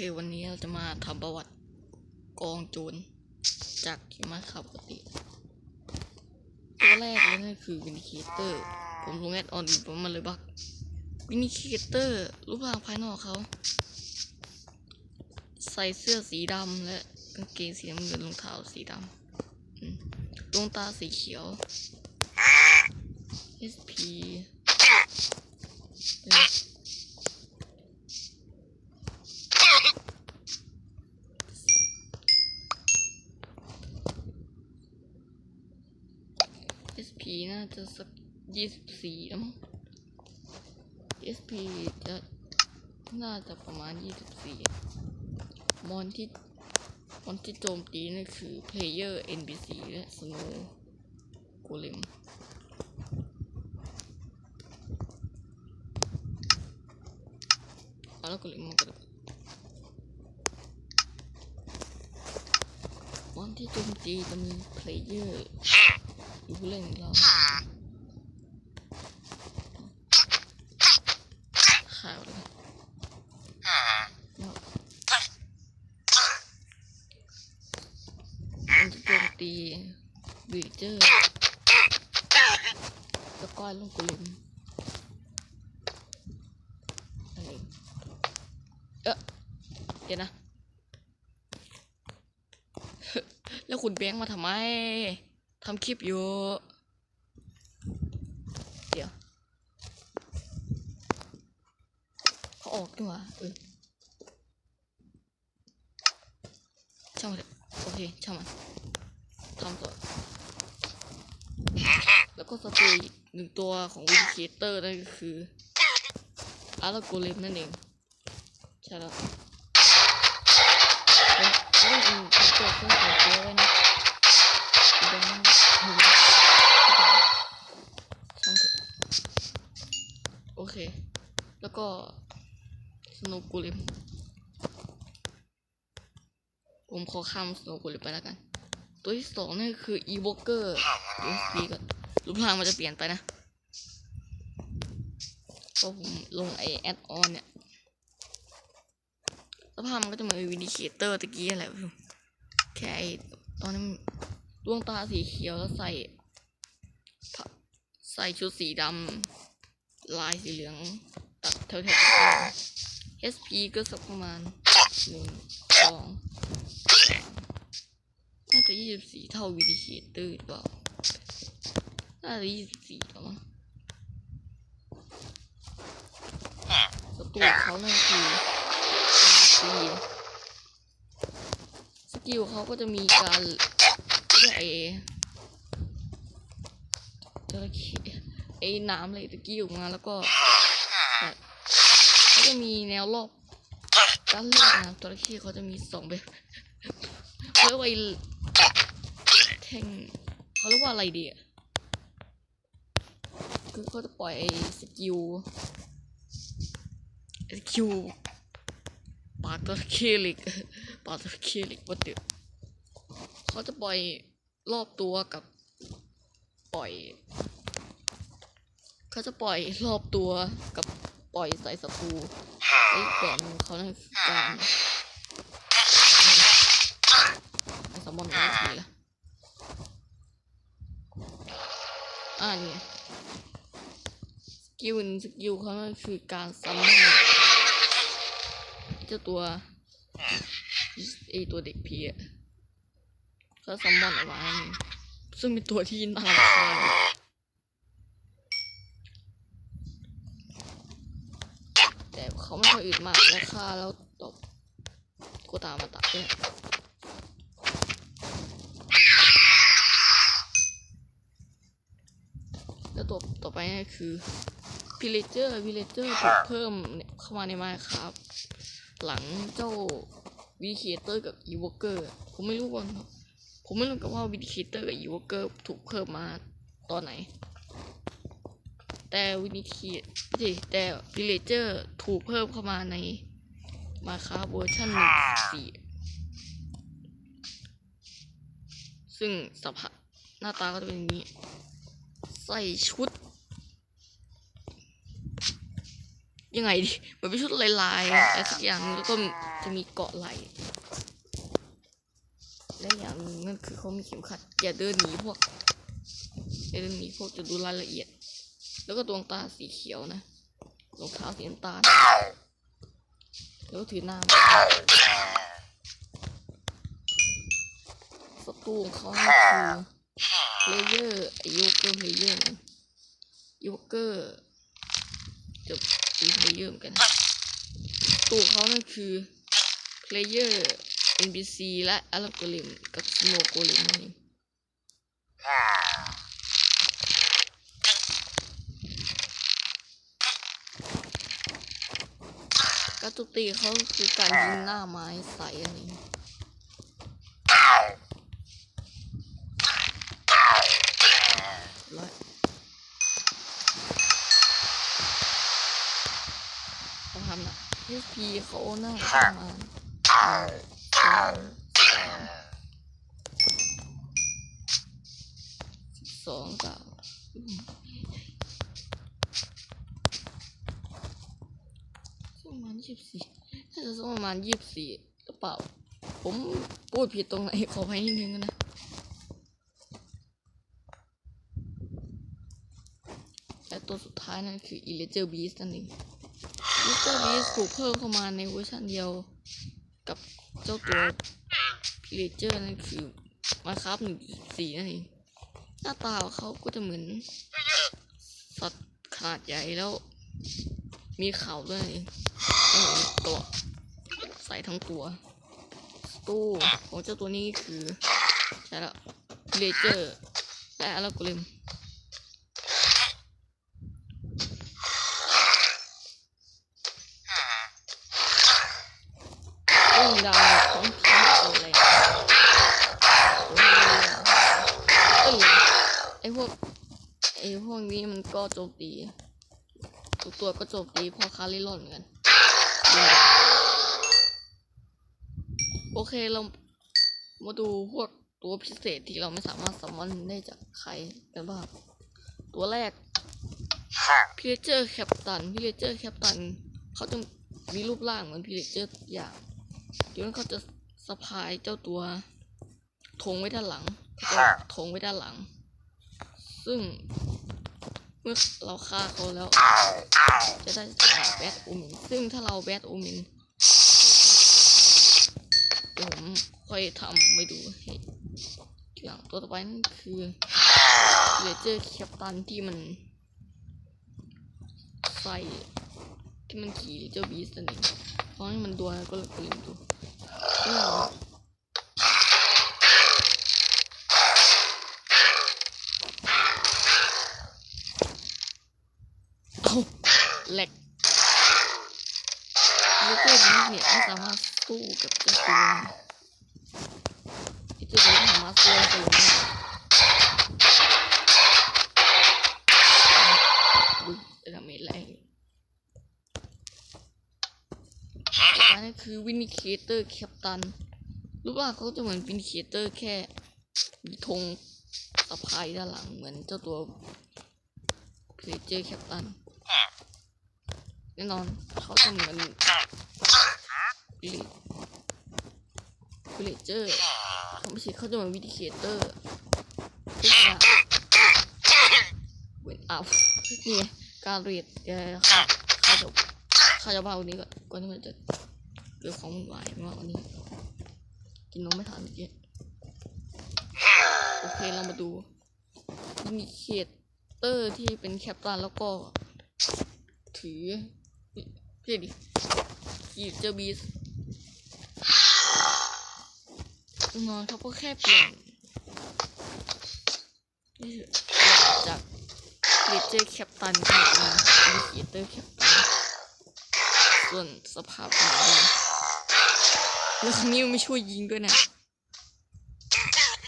ควันนี้เราจะมาทำประวัติกองโจรจากหิมะขาวปกติตัวแรกเลยนั่นคือวินิเคเตอร์ ผมลงแอดออนผมมาเลยบักวินิเคเตอร์ รูปร่างภายนอกเขา ใส่เสื้อสีดำและกางเกงสีน้ำเงินรองเท้าสีดำดวงตาสีเขียว SP เอ้ย SP น่าจะสักยี่สิบสี่แล้วมั้ง SP จะน่าจะประมาณยี่สิบสี่มอนที่มอนที่โจมตีนั่นคือ Player NPC และ Snow Golem เอาแล้ว Golem มันก็ได้มอนที่โจมตีจะมี Player อยู่ผู้เล่นของเราข่าวเลยแล้วมันจะโจมตีบีเจอร์แล้วก็ลงกุลิมอะไรเอ๊ะเดี๋ยวนะ แล้วคุณแบงค์มาทำไม ทำคลิปอยู่ เดี๋ยวเขาออกดีกว่าเออช่างมันโอเคช่างมันทำต่อแล้วก็สตูอีกหนึ่งตัวของวินเคเตอร์นั่นก็คืออาร์โกเลมนั่นเอง ใช่แล้วผมเล่นอีกผมเปิดเครื่องของเจ๊ไว้นะ สโนว์กูลิมผมขอข้ามสโนว์กูลิมไปแล้วกัน ตัวที่สองนี่คืออีโวเกอร์ USP ก่อนรูปร่างมันจะเปลี่ยนไปนะเพราะผมลงไอแอดออนเนี่ยสภาพมันก็จะเหมือนวินิเคเตอร์ตะกี้แหละแค่ตอนนี้ดวงตาสีเขียวแล้วใส่ใส่ชุดสีดำลายสีเหลืองตัดแถวๆ SP ก็สักประมาณหนึ่งสองน่าจะยี่สิบสี่เท่าวิดีเคเตอร์หรือเปล่า น่าจะยี่สิบสี่แล้วมั้งสตูเขานั่นคือสีสกิลเขาก็จะมีการเรียกไอ้จระเข้ไอ้น้ำเลยตะกี้ออกมาแล้วก็ จะมีแนวรอบการเล่นน้ำจระเข้เขาจะมีสองแบบเขาเรียกว่าไอ้แท่งเขาเรียกว่าอะไรดีอะคือเขาจะปล่อยสกิลสกิลปากจระเข้เหล็กปากจระเข้เหล็กว่าเดือเขาจะปล่อยรอบตัวกับปล่อย เขาจะปล่อยรอบตัวกับ ปล่อยใส่สกูไอ้แบนเขานั่นคือการไอ้สมอนอะไรทีละอ่านี่สกิลสกิลเขาคือการซัมมอนเจ้าตัวไอตัวเด็กพีอะเขาซัมมอนเอาไว้ซึ่งเป็นตัวที่น่ารำคาญ แต่เขาไม่ค่อยอึดมากและฆ่าแล้วตบกูตามมาตัดด้วยแล้วตัวต่อไปนี่คือ villager villager ถูกเพิ่มเข้ามาในไม้ครับ หลังเจ้าวีเคเตอร์กับอีวอเกอร์ผมไม่รู้ว่าผมไม่รู้กับว่าวินคิเตอร์กับอีวอเกอร์ถูกเพิ่มมาตอนไหน แต่วินิคีดิแต่วิเลเจอร์ถูกเพิ่มเข้ามาในมาคาเวอร์ชันหนึ่งสี่ซึ่งสภาพหน้าตาก็จะเป็นอย่างนี้ ใส่ชุด ยังไงดิมือนเป็นชุดลายๆอะไรสักอย่างแล้วก็จะมีเกาะไหลและอย่างนึงนั่นคือเขามีเข็มขัดอย่าเดินหนีพวกอย่าเดินหนีพวกจะดูรายละเอียด แล้วก็ดวงตาสีเขียวนะรองเท้าสีน้ำตาลแล้วถือน้ำศัตรูของเขาคือเลเยอร์อายุเกอร์เลเยอร์ยูเกอร์จะตีเลเยอร์เหมือนกันตัวเขานั่นคือเพลเยอร์ NPC และอัลกอริมกับสโนโกลิมนั่นเอง การโจมตีเขาคือการยิงหน้าไม้ใส่อันนี้ร้อยต้องทำนะ HP เขาหน้าประมาณสองสิบสองกับอืมประมาณ ยี่สิบสี่น่าจะสักประมาณยี่สิบสี่หรือเปล่า ผมพูดผิดตรงไหนขออภัยนิดนึงนะและตัวสุดท้ายนั่นคือ Illager Beast นั่นเอง Illager Beast ถูกเพิ่มเข้ามาในเวอร์ชันเดียวกับเจ้าตัว Pillager นั่นคือมาครับหนึ่งสี่นั่นเอง หน้าตาของเขาก็จะเหมือน สัตว์ขนาดใหญ่แล้ว มีเขาด้วยนั่นเอง แล้วมีเกราะใส่ทั้งตัว ตู้ของเจ้าตัวนี้คือใช่แล้ว Pillager และอ l ลก r ริมซึ่งดาวของทีมอะไรเอ้ยไอพวกไอพวกนี้มันก็โจมตีทุกตัวก็โจมตีพอคาริลอนเหมือนกัน โอเคเรามาดูพวกตัวพิเศษที่เราไม่สามารถสมารถได้จากใครกันบ้าง ตัวแรกพิเลเจอร์แคปตันพิเลเจอร์แคปตันเขาจะมีรูปร่างเหมือนพิเลเจอร์อย่างเดี๋ยวนั้นเขาจะสะพายเจ้าตัวธงไว้ด้านหลังเขาจะธงไว้ด้านหลัง ซึ่งเมื่อเราฆ่าเขาแล้ว จะได้แบทโอมินซึ่งถ้าเราแบทโอมิน ผมค่อยทำไม่ดูให้ทีหลังตัวต่อไปนั่นคือเลเจอร์แคปตันที่มันไฟที่มันขี่เจ้าบีสต์นั่นเองเพราะให้มันดัวก็เลยลี่ยนดูเอาแหลกแล้วก็บีสเนี่ยไม่สามารถ สู้กับเจ้าตัวไอ้เจ้าบีสสามารถสู้กับมันได้ดูดาเมจแรอันนี้คือวินิเคเตอร์แคปตันรูปร่าเขาจะเหมือนวินิเคเตอร์แค่มีธงสะพายด้านหลังเหมือนเจ้าตัวเพลเจอร์แคปตันแน่นอนเขาจะเหมือน วิลเจอร์เขาไม่ใช่เขาจะมือนวินิเคเตอร์เว้นอัพนี่ไงการเรียดเดี๋ยวข้าข้าจะข้าจะพาวันนี้ก่อนก่อนที่มันจะเกิดของวุ่นวายมากกว่านี้ กินนมไม่ทันเมื่อกี้โอเค เรามาดูมีเคเตอร์ที่เป็นแคปตันแล้วก็ถือเพี่ดิกีเจอบีส นอนเขาก็แค่เปลี่ยนนี่คือจากลิเจอร์แคปตันกลายเป็นมีเคเตอร์แคปตันส่วนสภาพเหมือนเดิมแล้วครั้งนี้ไม่ช่วยยิงด้วยนะ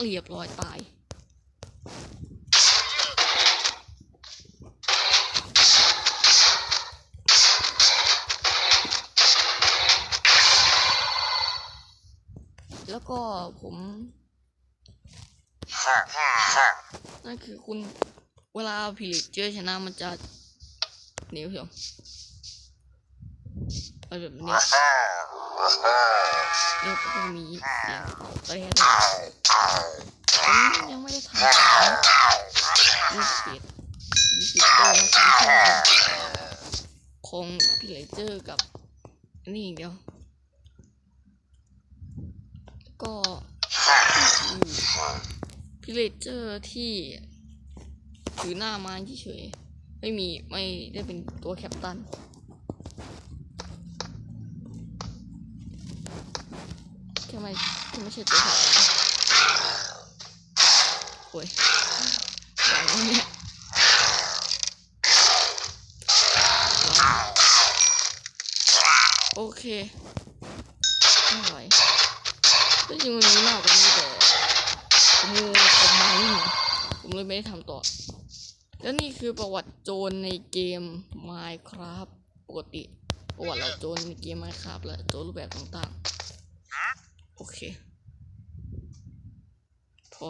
เรียบร้อยตาย แล้วก็ผมนั่นคือคุณเวลาพิลิเจอชนะมันจะนียวเชียวอะไรแบบนี้แล้วก็มีเสียงเตะผมยังไม่ได้ทำนี่เขียนนี่เขียนเตอร์นะผมแค่ของพิเลเจอร์กับนนี่อย่างเดียว ก็พิเลเจอร์ที่ถือหน้ามาเฉยไม่มีไม่ได้เป็นตัวแคปตันแค่ไม่แค่ไม่ใช่ตัวแคปตันโอ้ยไหวไหมเนี่ยไหวโอเคไม่ไหว ก็จริงมันมีมากกว่านี้แต่ผมงูผมมาไม่ผมเลยไม่ได้ทำต่อ แล้วนี่คือประวัติโจรในเกม Minecraft ปกติ ประวัติเราโจรในเกม Minecraft และโจรรูปแบบต่างๆ โอเค พอ